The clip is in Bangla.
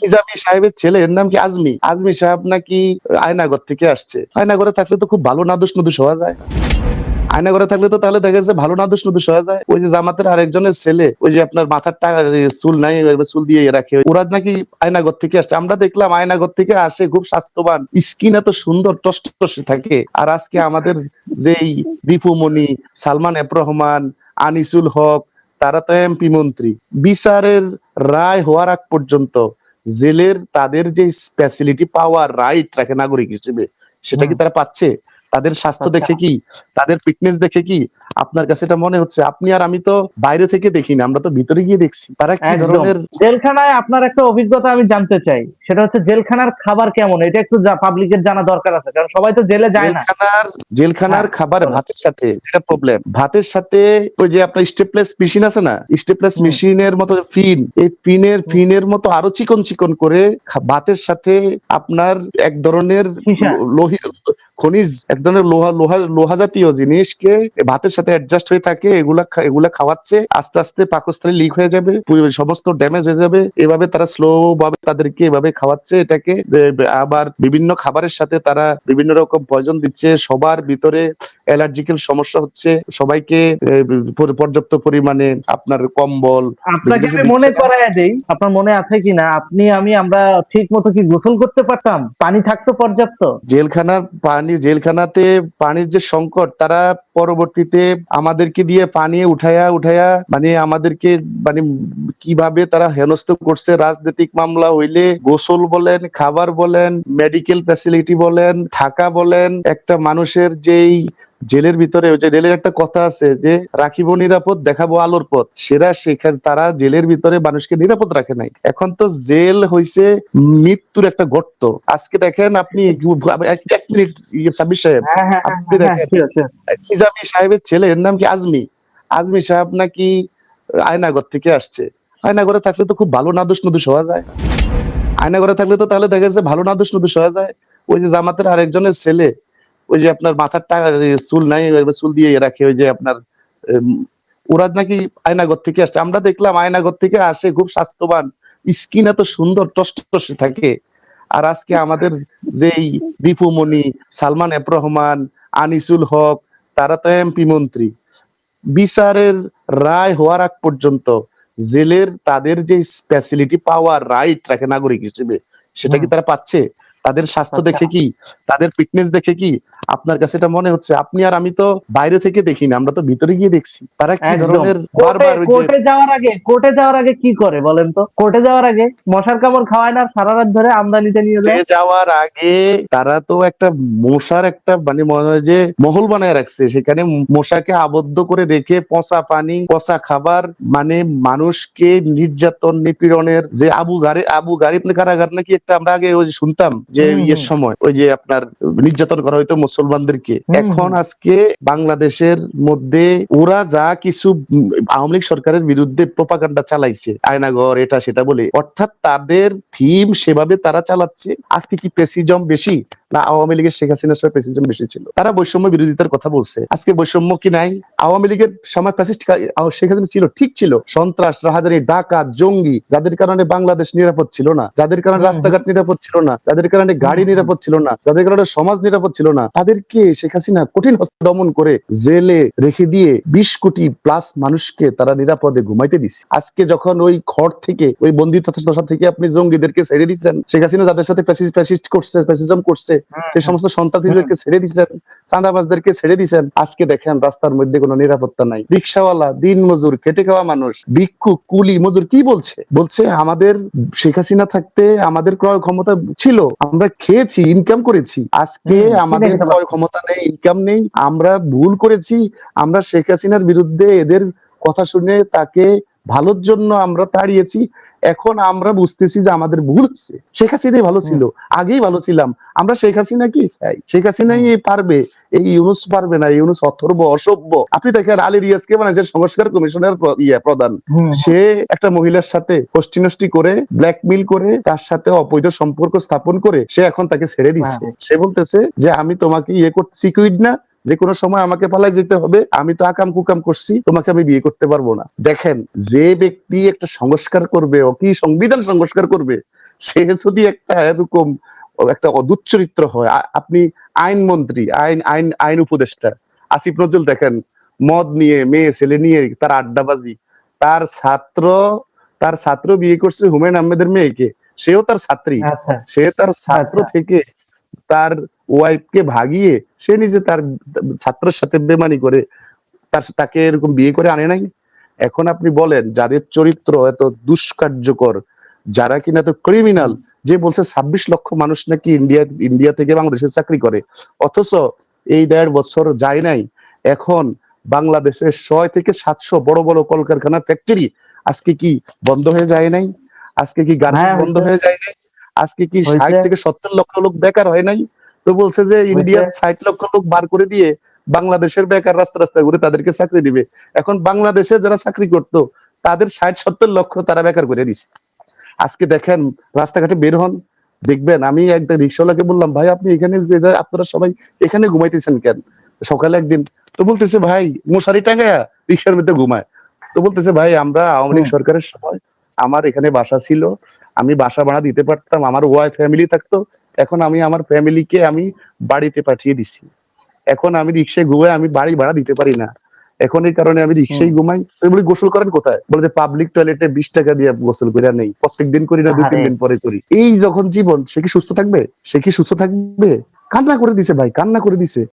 নিজামী সাহেবের ছেলে, এর নাম কি আজমি? আজমি সাহেব নাকি আয়নাগর থেকে আসছে। আয়নাগরে থাকলে তো খুব ভালো নাদুস নুদুস হওয়া যায়। আয়নাগরে থাকলে তো তাহলে দেখা যাচ্ছে ভালো নাদুস নুদুস হওয়া যায়। ওই যে জামাতের আরেকজনের ছেলে, ওই যে আপনার মাথার টাকা চুল নাই চুল দিয়ে রাখে। ওরা নাকি আয়নাগর থেকে আসছে। আমরা দেখলাম আয়নাগর থেকে আসে খুব স্বাস্থ্যবান। স্কিন এত সুন্দর, টসটসে থাকে। আর আজকে আমাদের যেই দীপুমণি, সালমান এফ রহমান, আনিসুল হক, তারা তো এমপি মন্ত্রী। বিচারের রায় হওয়ার আগ পর্যন্ত জেলের তাদের যে ফ্যাসিলিটি পাওয়ার রাইট রাখে নাগরিক হিসেবে সেটা কি তারা পাচ্ছে? তাদের স্বাস্থ্য। দেখে কি? তাদের ফিটনেস দেখে কি? আপনার কাছে এটা মনে হচ্ছে আপনি আর আমি তো বাইরে থেকে দেখি না আমরা তো ভিতরে গিয়ে দেখছি। তারা কি ধরনের জেলখানায় আপনার একটা অভিজ্ঞতা আমি জানতে চাই সেটা হচ্ছে জেলখানার খাবার কেমন? এটা একটু পাবলিকের জানা দরকার আছে কারণ সবাই তো জেলে যায় না। জেলখানার জেলখানার হ্যাঁ, খাবার ভাতের সাথে এটা প্রবলেম ভাতের সাথে ওই যে আপনার স্টেপলেস মেশিন আছে না? স্টেপলেস মেশিনের মতো ফিন এই ফিনের। ফিনের মতো আরও চিকন চিকন করে ভাতের সাথে আপনার এক ধরনের সীসা। লো- লোহি খনিজ এক ধরনের লোহা লোহা লোহা জাতীয় জিনিসকে ভাতের সাথে অ্যাডজাস্ট হয়ে থাকে এগুলা এগুলা খাওয়াচ্ছে আস্তে আস্তে পাকস্থলী লিক হয়ে যাবে সমস্ত ড্যামেজ হয়ে যাবে। এভাবে তারা স্লো ভাবে তাদেরকে এভাবে খাওয়াচ্ছে এটাকে। আবার বিভিন্ন খাবারের সাথে তারা বিভিন্ন রকম পয়জন দিচ্ছে সবার ভিতরে অ্যালার্জিক্যাল সমস্যা হচ্ছে। সবাইকে পর্যাপ্ত পরিমাণে আপনার কম্বল আপনাকে আমি মনে। করাইয়া দেই আপনার মনে আছে কিনা? আপনি আমি আমরা ঠিক মতো কি গোসল করতে পারতাম? পানি থাকতো পর্যাপ্ত? জেলখানার পানি জেলখানাতে পানির যে সংকট তারা পরবর্তীতে আমাদেরকে দিয়ে পানি উঠায়া উঠায়া মানে আমাদেরকে মানে কীভাবে তারা হেনস্থ করছে, রাজনৈতিক মামলা হইলে গোসল বলেন, খাবার বলেন মেডিকেল ফ্যাসিলিটি বলেন, থাকা বলেন, একটা মানুষের যেই জেলের ভিতরে ওই যে রেলের একটা কথা আছে যে রাখিব নিরাপদ দেখাবো আলোর পথ। সেরা সেখানে তারা জেলের ভিতরে মানুষকে নিরাপদ রাখে নাই। এখন তো জেল হইছে মৃত্যুর একটা গর্ত। আজকে দেখেন আপনি এক- মিনিট ইয়ে, সাব্বির সাহেব। হ্যাঁ হ্যাঁ হ্যাঁ, আপনি দেখেন। নিজামী সাহেবের ছেলে এর নাম কি আজমি? আজমি সাহেব নাকি আয়নাগর থেকে আসছে। আয়নাগরে থাকলে তো খুব ভালো নাদুস নুদুস হওয়া যায়। আয়নাগরে থাকলে তো তাহলে দেখা যাচ্ছে ভালো নাদুস নুদুস হওয়া যায়। ওই যে জামাতের আরেকজনের ছেলে ওই যে আপনার মাথার টাকা চুল নাই চুল দিয়ে রাখে ওই যে আপনার ওরা নাকি আয়নাগর থেকে আসছে। আমরা দেখলাম আয়নাগর থেকে আসে খুব স্বাস্থ্যবান স্কিন এত সুন্দর টসটসে থাকে। আর আজকে আমাদের যেই দীপুমণি সালমান এফ রহমান আনিসুল হক তারা তো এমপি মন্ত্রী। বিচারের রায় হওয়ার আগ পর্যন্ত জেলের তাদের যে ফ্যাসিলিটি পাওয়ার রাইট রাখে নাগরিক হিসেবে সেটা কি তারা পাচ্ছে? তাদের স্বাস্থ্য। দেখে কি? তাদের ফিটনেস দেখে কি? আপনার কাছে এটা মনে হচ্ছে আপনি আর আমি তো বাইরে থেকে দেখি না আমরা তো ভিতরে গিয়ে দেখছি। তারা কি ধরনের বারবার কোর্টে যাওয়ার আগে কোর্টে যাওয়ার আগে কি করে বলেন তো? কোর্টে যাওয়ার আগে মশার কামড় খাওয়ায় না সারা রাত ধরে আমদানিতে নিয়ে যায়? যাওয়ার আগে তারা তো একটা মশার একটা মানে মনে হয় যে মহল বানায় রাখছে সেখানে মশাকে আবদ্ধ করে রেখে পচা পানি পচা খাবার মানে মানুষকে নির্যাতন নিপীড়নের যে আবু গারি আবু গারিব কারাগার নাকি একটা আমরা আগে ওই যে শুনতাম যে ইয়ের সময় ওই যে আপনার নির্যাতন করা হয়তো মুসলমানদেরকে। এখন আজকে বাংলাদেশের মধ্যে ওরা যা কিছু আওয়ামী লীগ সরকারের বিরুদ্ধে প্রপাকাণ্ডা চালাইছে আয়নাগর এটা সেটা বলে অর্থাৎ তাদের থিম সেভাবে তারা চালাচ্ছে। আজকে কি পেসিজম বেশি? না আওয়ামী লীগের শেখ হাসিনার সময় পেসিজম বেশি ছিল। তারা বৈষম্য বিরোধিতার কথা বলছে। আজকে বৈষম্য কি নাই? আওয়ামী লীগের সময় ফ্যাসিস্ট শেখ হাসিনা ছিল ঠিক ছিল। সন্ত্রাস রাহাজারি ডাকাত জঙ্গি যাদের কারণে বাংলাদেশ নিরাপদ ছিল না। যাদের কারণে হুম। রাস্তাঘাট নিরাপদ ছিল না। যাদের কারণে গাড়ি। নিরাপদ ছিল না। যাদের কারণে সমাজ নিরাপদ ছিল না। তাদেরকে শেখ হাসিনা কঠিন দমন করে জেলে রেখে দিয়ে বিশ কোটি প্লাস মানুষকে তারা নিরাপদে ঘুমাইতে দিছে। আজকে যখন ওই ঘর থেকে ওই বন্দি দশা থেকে আপনি জঙ্গিদেরকে ছেড়ে দিচ্ছেন শেখ হাসিনা যাদের সাথে প্যাসিস্ট করছে প্যাসিজম করছে সেই সমস্ত সন্ত্রাসীদেরকে ছেড়ে দিচ্ছেন চাঁদাবাজদেরকে ছেড়ে দিচ্ছেন আজকে দেখেন রাস্তার মধ্যে কোনো নিরাপত্তা নাই। রিক্সাওয়ালা দিন মজুর খেটে খাওয়া মানুষ ভিক্ষু কুলি মজুর কি বলছে? বলছে আমাদের শেখ হাসিনা থাকতে আমাদের ক্রয় ক্ষমতা ছিল আমরা খেয়েছি ইনকাম করেছি। আজকে আমাদের ক্রয় ক্ষমতা নেই ইনকাম নেই আমরা ভুল করেছি আমরা শেখ হাসিনার বিরুদ্ধে এদের কথা শুনে তাকে ভালোর জন্য আমরা তাড়িয়েছি। এখন আমরা বুঝতেছি যে আমাদের ভুল হচ্ছে শেখ হাসিনাই ভালো ছিল আগেই ভালো ছিলাম। আমরা শেখ হাসিনা কি চাই? শেখ হাসিনাই পারবে এই ইউনুস পারবে না ইউনুস অথর্ব অসভ্য। আপনি দেখেন আলী রিয়াজকে মানে যে সংস্কার কমিশনের ইয়ে প্রধান। সে একটা মহিলার সাথে কষ্টিনষ্টি করে ব্ল্যাকমেল করে তার সাথে অবৈধ সম্পর্ক স্থাপন করে সে এখন তাকে ছেড়ে দিচ্ছে সে বলতেছে যে আমি তোমাকে ইয়ে করতে সিকুইড না যে কোনো সময় আমাকে পালাই যেতে হবে আমি তো আকাম কুকাম করছি তোমাকে আমি বিয়ে করতে পারব না দেখেন যে ব্যক্তি একটা সংস্কার করবে ও কি সংবিধান সংস্কার করবে সে যদি একটা এরকম একটা অদূত চরিত্র হয় আপনি আইনমন্ত্রী আইন আইন আইন উপদেষ্টা আসিফ নজরুল দেখেন মদ নিয়ে মেয়ে ছেলে নিয়ে তার আড্ডাবাজি তার ছাত্র তার ছাত্র বিয়ে করছে হুমায়ুন আহমেদের মেয়েকে সেও তার ছাত্রী আচ্ছা সে তার ছাত্র আচ্ছা। থেকে তার ওয়াইফকে ভাগিয়ে সে নিজে তার ছাত্রের সাথে বেমানি করে তার তাকে এরকম বিয়ে করে আনে নাই? এখন আপনি বলেন যাদের চরিত্র এত দুষ্কার্যকর যারা কিনা এত ক্রিমিনাল যে বলছে ছাব্বিশ লক্ষ মানুষ নাকি ইন্ডিয়া ইন্ডিয়া থেকে বাংলাদেশে চাকরি করে অথচ এই দেড় বছর যায় নাই। এখন বাংলাদেশের ছয় থেকে সাতশো বড় বড় কলকারখানা ফ্যাক্টরি আজকে কি বন্ধ হয়ে যায় নাই? আজকে কি গার্মেন্টস হ্যাঁ, বন্ধ হয়ে যায় নাই? আজকে কি ষাট থেকে সত্তর লক্ষ লোক বেকার হয় নাই? তো বলছে যে ইন্ডিয়ার ষাট লক্ষ লোক বার করে দিয়ে বাংলাদেশের বেকার রাস্তা রাস্তা ঘুরে তাদেরকে চাকরি দিবে। এখন বাংলাদেশে যারা চাকরি করতো তাদের ষাট সত্তর লক্ষ তারা বেকার করে দিছে। আজকে দেখেন রাস্তাঘাটে বের হন দেখবেন আমি একদম রিক্সাওয়ালাকে বললাম ভাই আপনি এখানে আপনারা সবাই এখানে ঘুমাইতেছেন কেন? সকালে একদিন তো বলতেছে ভাই মশারি টাঙ্গায়া রিক্সার মধ্যে ঘুমায়। তো বলতেছে ভাই আমরা আওয়ামী লীগ সরকারের সময় আমার এখানে বাসা ছিল আমি বাসা ভাড়া দিতে পারতাম আমার ওয়াই ফ্যামিলি থাকতো এখন আমি আমার ফ্যামিলিকে আমি বাড়িতে পাঠিয়ে দিছি। এখন আমি রিক্সায় ঘুমাই আমি বাড়ি ভাড়া দিতে পারি না। এখন এই কারণে আমি রিক্সায় ঘুমাই। তো বলি গোসল করেন কোথায়? বলে যে পাবলিক টয়লেটে বিশ টাকা দিয়ে গোসল করে নেই। প্রত্যেক দিন করি না দুই তিন দিন পরে করি। এই যখন জীবন সে কি সুস্থ থাকবে? সে কি সুস্থ থাকবে? কান্না করে দিছে ভাই কান্না করে দিছে।